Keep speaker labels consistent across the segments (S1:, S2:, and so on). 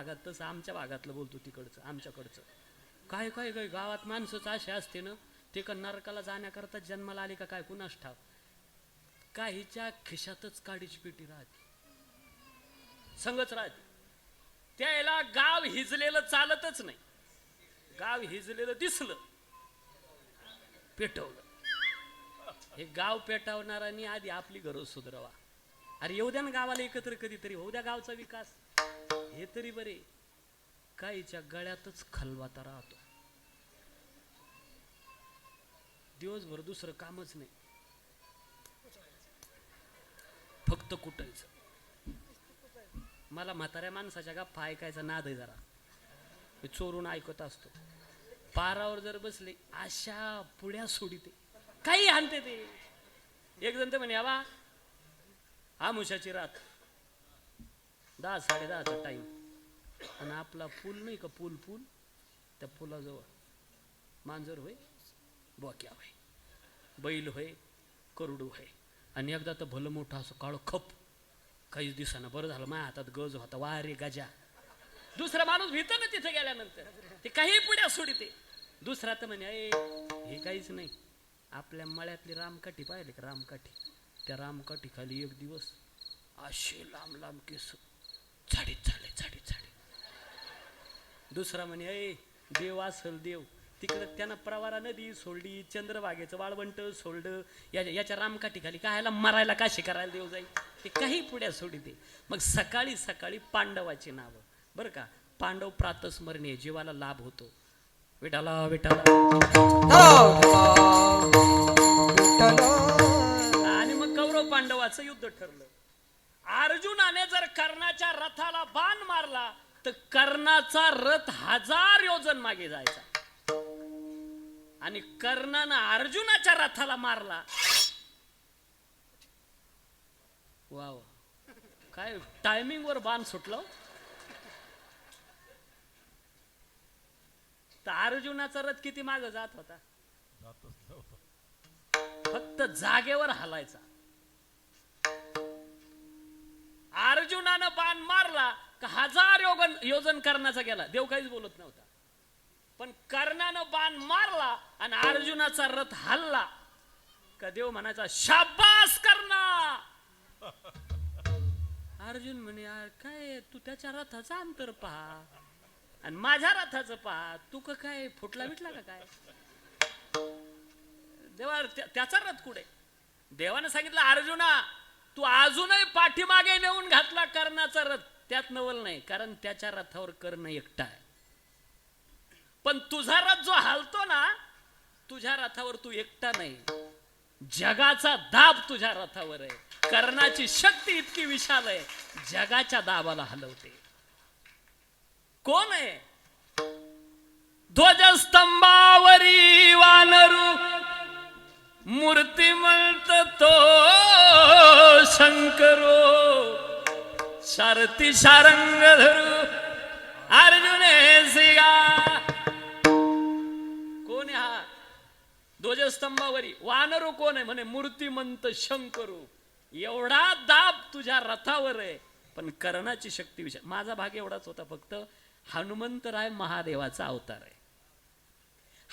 S1: भागात तसं आमच्या भागातलं बोलतो तिकडचं आमच्याकडचं. काय काय काय गावात माणसंच असे असते ना ते का नरकाला जाण्याकरता जन्माला आले का काय कुणास ठाव? काहीच्या खिशातच काडीची पेटी राहते. संगच राहते. त्याला गाव हिजलेलं चालतच नाही. गाव हिजलेलं दिसलं. पेटवलं. हे गाव पेटवणाऱ्यांनी आधी आपली घरं सुधरवा. अरे येऊ द्या ना गावाला एकत्र कधीतरी होऊ द्या गावचा विकास. हे तरी बरे. काहीच्या गळ्यातच खलवाता राहतो. दिवसभर दुसरं कामच नाही. फक्त कुटायचं. मला म्हाताऱ्या माणसाच्या गप्पा ऐकायचा नाद आहे जरा. मी चोरून ऐकत असतो. पारावर जर बसले अशा पुढ्या सोडिते. काही आणते ते. एक जण तर म्हणे आबा मुशाची रात. दहा साडे दहाचा टाईम आणि आपला पूल नाही का पूल पूल? त्या पुलाजवळ. मांजर होय बोक्या होय बैल होय करुडू होय. आणि एकदा तर भलं मोठं असं काळं खप. काहीच दिसाना. बरं झालं माझ्या हातात गज होता. वारे गजा. दुसरा माणूस भीत ना तिथे गेल्यानंतर. ते काही पुढ्या सोडिते दुसरा तर म्हणे "ए, हे काहीच नाही. आपल्या मळ्यातली रामकाठी पाहिले का? रामकाठी. त्या रामकाठी खाली एक दिवस असे लांब लांब केस झाडीत झाले झाडीत झाडे दुसरा म्हणे अय देव असल देव तिकडं त्यानं प्रवारा नदी सोडली चंद्रभागेचं वाळवंट सोडलं याच्या याच्या रामकाठी खाली कायला मरायला काशी करायला देव जाईल? ते काही पुढ्या सोडिते मग सकाळी सकाळी पांडवाची नावं. बरं का? पांडव प्रातस्मरणीय जीवाला लाभ होतो. विठाला विठाला आणि मग कौरव पांडवाचं युद्ध ठरलं. अर्जुनाने जर कर्णाच्या रथाला बाण मारला तर कर्णाचा रथ हजार योजन मागे जायचा. आणि कर्णानं अर्जुनाच्या रथाला मारला. वा वा काय टायमिंग वर बाण सुटलं तर अर्जुनाचा रथ किती माग जात होता? फक्त जागेवर हलायचा. अर्जुनानं बाण मारला का हजार योगन योजन कर्णाचा गेला. देव काहीच बोलत नव्हता. पण कर्णानं बाण मारला आणि अर्जुनाचा रथ हल्ला. का देव म्हणायचा शाबास कर्णा! अर्जुन म्हणे यार काय तू त्याच्या रथाचा अंतर पहा. आणि माझ्या रथाचं पहा. तू का काय फुटला बिटला का काय? देवा त्याचा रथ कुठे? देवानं सांगितलं अर्जुना तू अजूनही पाठीमागे नेऊन घातला कर्णाचा रथ. त्यात नवल नाही कारण त्याच्या रथावर कर्ण एकटा आहे. पण तुझा रथ जो हालतो ना तुझ्या रथावर तू एकटा नाही. जगाचा दाब तुझ्या रथावर आहे. कर्णाची शक्ती इतकी विशाल आहे जगाच्या दाबाला हलवते. कोण आहे? ध्वजस्तंभावरी वानरू सारथी सारंग धरू अर्जुने सिगा. कोण आहे हा? ध्वजस्तंभावरी. वानरू कोण आहे? म्हणे मूर्तिमंत शंकरू. एवढा दाब तुझ्या रथावर आहे. पण कर्णाची शक्ती विषय. माझा भाग एवढाच होता फक्त हनुमंतराय महादेवाचा अवतार आहे.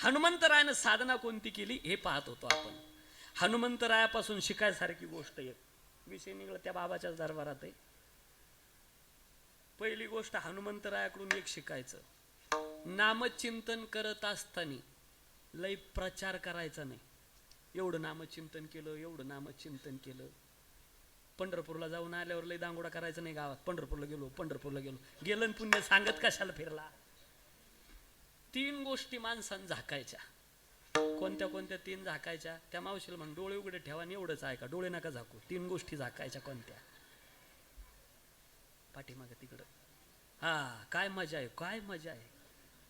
S1: हनुमंतरायानं साधना कोणती केली? हे पाहत होतो आपण. हनुमंतरायापासून शिकायसारखी गोष्ट एक. विषय निघला त्या बाबाच्याच दरबारात आहे. पहिली गोष्ट हनुमंतरायाकडून एक शिकायचं. नामचिंतन करत असताना लय प्रचार करायचा नाही. एवढं नामचिंतन केलं एवढं नामचिंतन केलं. पंढरपूरला जाऊन आल्यावर लय दांगोडा करायचा नाही गावात. पंढरपूरला गेलो पंढरपूरला गेलो. गेलं पुण्य सांगत कशाला फिरला? तीन गोष्टी माणसानं झाकायच्या. कोणत्या कोणत्या तीन झाकायच्या? त्या मावशीला म्हण डोळे उघडे ठेवा आणि एवढंच आहे का डोळे नका झाकू. तीन गोष्टी झाकायच्या कोणत्या? पाठीमागे तिकडं. हा काय मजा आहे काय मजा आहे.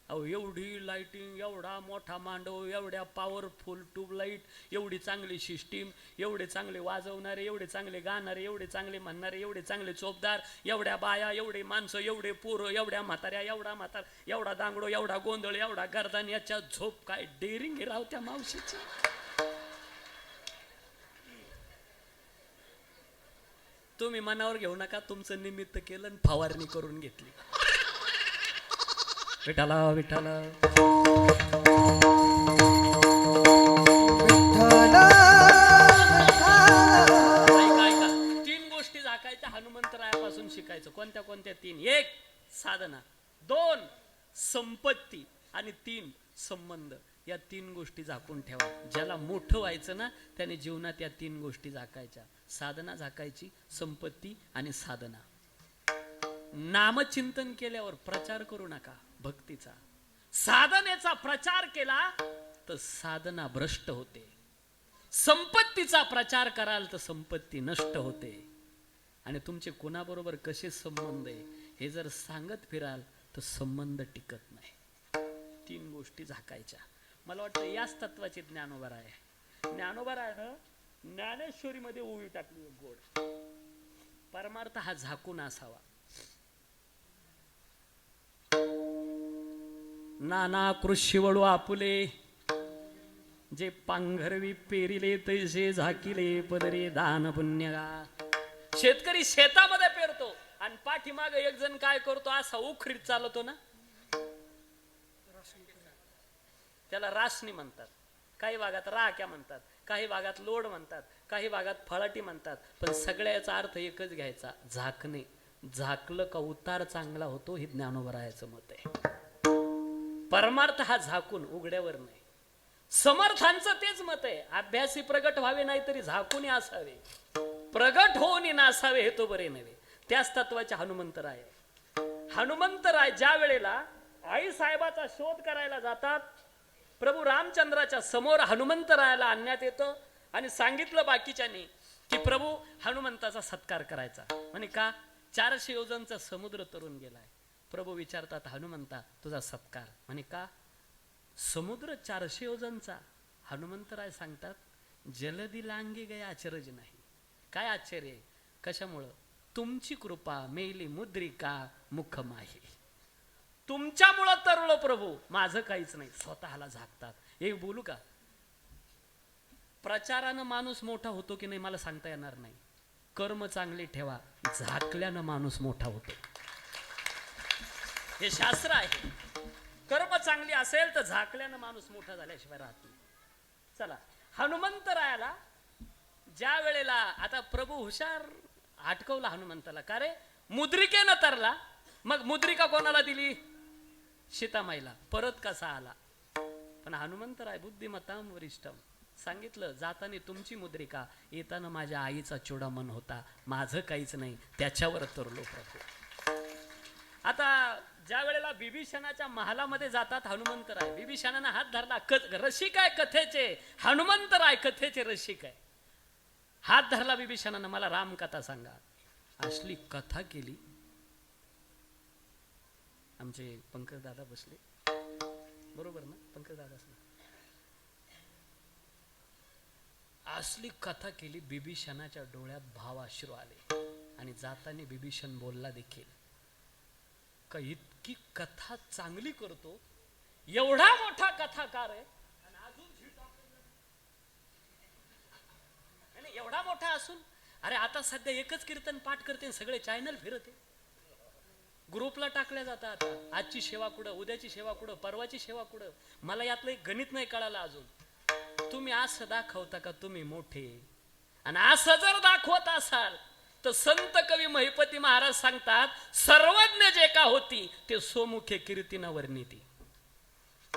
S1: अहो एवढी लाईटिंग एवढा मोठा मांडव एवढ्या पॉवरफुल ट्यूबलाईट एवढी चांगली सिस्टीम एवढे चांगले वाजवणारे एवढे चांगले गाणारे एवढे चांगले म्हणणारे एवढे चांगले चोपदार एवढ्या बाया एवढे माणसं एवढे पोरं एवढ्या म्हाताऱ्या एवढा म्हातार एवढा दांगडो एवढा गोंधळ एवढा गर्दान याच्या झोप काय डेअरिंग राव त्या मावशीची. तुम्ही मनावर घेऊ नका तुमचं निमित्त केलं आणि फवारणी करून घेतली. विठाला विठाला तीन गोष्टी झाकायच्या हनुमंतरायापासून शिकायचं. कोणत्या कोणत्या? तीन. एक साधना. दोन संपत्ती. आणि तीन संबंध. या तीन गोष्टी झाकून ठेवा. ज्याला मोठं व्हायचं ना त्याने जीवनात या तीन गोष्टी झाकायच्या. साधना झाकायची संपत्ती आणि साधना. नामचिंतन केल्यावर प्रचार करू नका भक्तीचा. साधनेचा प्रचार केला तर साधना भ्रष्ट होते. संपत्तीचा प्रचार कराल तर संपत्ती नष्ट होते. आणि तुमचे कोणाबरोबर कसे संबंध आहे हे जर सांगत फिराल तर संबंध टिकत नाही. तीन गोष्टी झाकायच्या. मला वाटतं याच तत्वाचे ज्ञानोबा आहे ज्ञानोबा आहे ज्ञानेश्वरीमध्ये ओवी टाकली गोड. परमार्थ हा झाकून असावा. नाना कृषी वळू आपुले जे पांघरवी पेरिले तैसे झाकिले पदरे दान पुण्यगा. शेतकरी शेतामध्ये पेरतो आणि पाठीमाग एक जण काय करतो असा उखरीत चालवतो ना? त्याला रासनी म्हणतात. काही भागात राख्या म्हणतात काही भागात लोड म्हणतात काही भागात फळाटी म्हणतात. पण सगळ्याचा अर्थ एकच घ्यायचा झाकणे. झाकलं का उतार चांगला होतो हे ज्ञानोबरायाचं मत आहे. परमार्थ हा झाकून उघड्यावर नाही. समर्थांचं तेच मत आहे. अभ्यासी प्रगट व्हावे नाही तरी झाकून असावे. प्रगट होऊन नासावे हे तो बरे नव्हे. त्याच तत्वाचे हनुमंतराय हनुमंतराय ज्या वेळेला आई साहेबाचा शोध करायला जातात प्रभू रामचंद्राच्या समोर हनुमंतरायाला आणण्यात येतं. आणि सांगितलं बाकीच्यानी की प्रभू हनुमंताचा सत्कार करायचा. म्हणे का? चारशे योजनचा समुद्र तरुण गेलाय. प्रभू विचारतात हनुमंता तुझा सत्कार. म्हणे का? समुद्र चारशे योजनचा. हनुमंतराय सांगतात जलदी लांगी गया आश्चर्य नाही. काय आश्चर्य कशामुळं? तुमची कृपा मेली मुद्रिका मुख माही. तुमच्यामुळं तरलो प्रभू. माझं काहीच नाही. स्वतःला झाकतात. एक बोलू का? प्रचारानं माणूस मोठा होतो की नाही मला सांगता येणार नाही. कर्म चांगले ठेवा. झाकल्यानं माणूस मोठा होतो. हे शास्त्र आहे. कर्म चांगली असेल तर झाकल्यानं माणूस मोठा झाल्याशिवाय राहत नाही. चला. हनुमंतरायाला ज्या वेळेला आता प्रभू हुशार अटकवला हनुमंताला. का रे? मुद्रिकेनं तरला. मग मुद्रिका कोणाला दिली? सीतामाईला परत कसा आला? पण हनुमंतराय बुद्धिमत्ताम वरिष्ठम सांगितलं जाताना तुमची मुद्रिका येताना माझ्या आईचा चुडामन होता. माझं काहीच नाही त्याच्यावर तरलो प्रभू. आता ज्या वेळेला बिभीषणाच्या महालामध्ये जातात हनुमंतराय बिभीषणानं हात धरला. क रसिक आहे कथेचे. हनुमंतराय कथेचे रसिक आहे. हात धरला बिभीषणानं मला रामकथा सांगा. असली कथा केली आमचे पंकज दादा बसले. बरोबर ना? पंकज दादा असली. कथा केली बिभीषणाच्या डोळ्यात भावाश्रू आले. आणि जाताना बिभीषण बोलला देखील का इतकी कथा चांगली करतो. एवढा मोठा कथाकार आहे. अजून एवढा मोठा असून अरे आता सध्या एकच कीर्तन पाठ करते आणि सगळे चॅनल फिरते ग्रुपला टाकल्या जातात. आजची सेवा कुठं उद्याची सेवा कुठं परवाची सेवा कुठं? मला यातलं एक गणित नाही कळालं अजून. तुम्ही असं दाखवता का तुम्ही मोठे? आणि असं जर दाखवत असाल तर संत कवी महिपती महाराज सांगतात सर्वज्ञ जे का होती ते सोमुखे कीर्तीनं वर्णिती.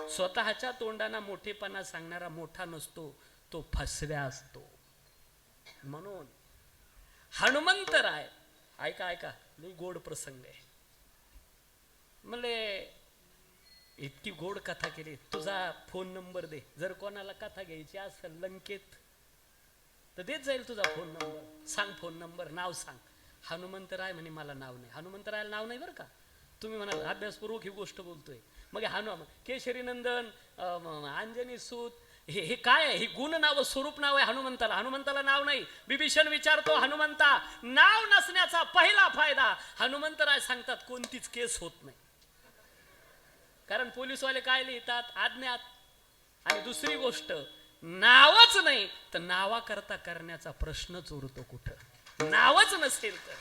S1: स्वतःच्या तोंडाना मोठेपणा सांगणारा मोठा नसतो तो फसव्या असतो. म्हणून हनुमंतराय ऐका ऐका गोड प्रसंग आहे. म्हणले इतकी गोड कथा केली. तुझा फोन नंबर दे. जर कोणाला कथा घ्यायची असेल लंकेत तर देत जाईल तुझा फोन नंबर सांग फोन नंबर नाव सांग. हनुमंतराय म्हणे मला नाव नाही. हनुमंतरायला नाव नाही बरं का? तुम्ही म्हणाल अभ्यासपूर्वक ही गोष्ट बोलतोय. मग हनु केशरी नंदन अंजनी सूत हे हे काय आहे? हे गुण नाव स्वरूप नाव आहे हनुमंताला. हनुमंताला नाव नाही. बिभीषण विचारतो हनुमंता नाव नसण्याचा पहिला फायदा. हनुमंतराय सांगतात कोणतीच केस होत नाही. कारण पोलीसवाले काय लिहितात? आज्ञात. आणि दुसरी गोष्ट नावच नाही तर नावाकरता करण्याचा प्रश्नच उरतो कुठं? नावच नसेल तर.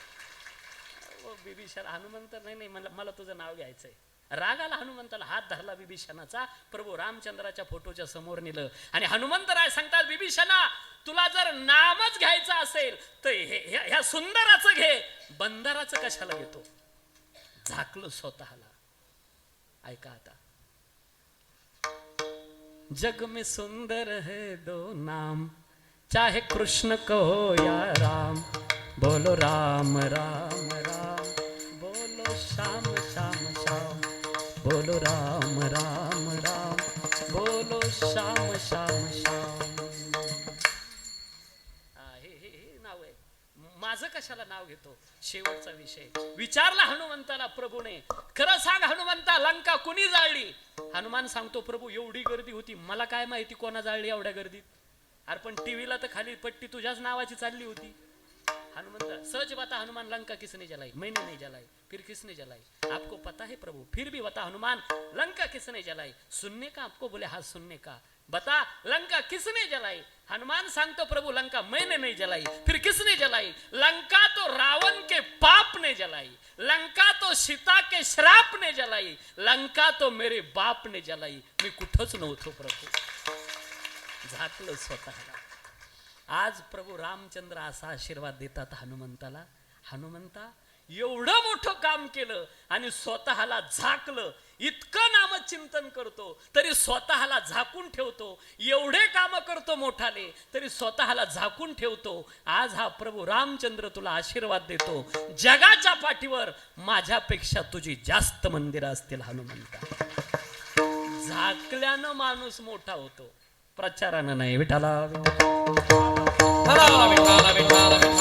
S1: बिभीषण हनुमंत नाही नाही मला मला तुझं नाव घ्यायचंय. रागाला हनुमंताला हात धरला बिभीषणाचा प्रभू रामचंद्राच्या फोटोच्या समोर नेलं. आणि हनुमंतराय सांगतात बिभीषणा तुला जर नामच घ्यायचं असेल तर हे- ह्या सुंदराचं घे. बंदराचं कशाला घेतो? झाकलं स्वतःला. ऐका आता जग में सुंदर है दो नाम, चाहे कृष्ण कहो या राम। बोलो राम राम राम, बोलो श्याम श्याम श्याम। बोलो राम राम राम, बोलो श्याम श्याम श्याम। माझं कशाला नाव घेतो? शेवटचा विषय. विचारला हनुमंताला प्रभूने खरं सांग हनुमंता लंका कुणी जाळली? हनुमान सांगतो प्रभू एवढी गर्दी होती. मला काय माहिती कोणा जाळली एवढ्या गर्दीत? अरे पण टीव्हीला तर खाली पट्टी तुझ्याच नावाची चालली होती. हनुमंत सहज बता हनुमान, लंका किसने जलाई? मैंने नहीं जलाई, फिर किसने जलाई? आपको पता है प्रभु, फिर भी बता हनुमान, लंका किसने जलाई? सुनने का, आपको बोले हाँ सुनने का। बता, लंका किसने जलाई? हनुमान सांगतो प्रभु, लंका मैंने नहीं जलाई, फिर किसने जलाई? लंका तो रावण के पाप ने जलाई, लंका तो सीता के श्राप ने जलाई, लंका तो मेरे बाप ने जलाई। मी कुठंच नव्हतो प्रभू। झाकलं स्वतःला। आज प्रभू रामचंद्र असा आशीर्वाद देतात हनुमंताला. हनुमंता एवढं मोठं काम केलं आणि स्वतःला झाकलं. इतकं नामचिंतन करतो तरी स्वतःला झाकून ठेवतो. एवढे काम करतो मोठाले तरी स्वतःला झाकून ठेवतो. आज हा प्रभू रामचंद्र तुला आशीर्वाद देतो. जगाच्या पाठीवर माझ्यापेक्षा तुझी जास्त मंदिरं असतील हनुमंता. झाकल्यानं माणूस मोठा होतो. प्रचारानं नाही
S2: विठाला विठाला विठाला विठाला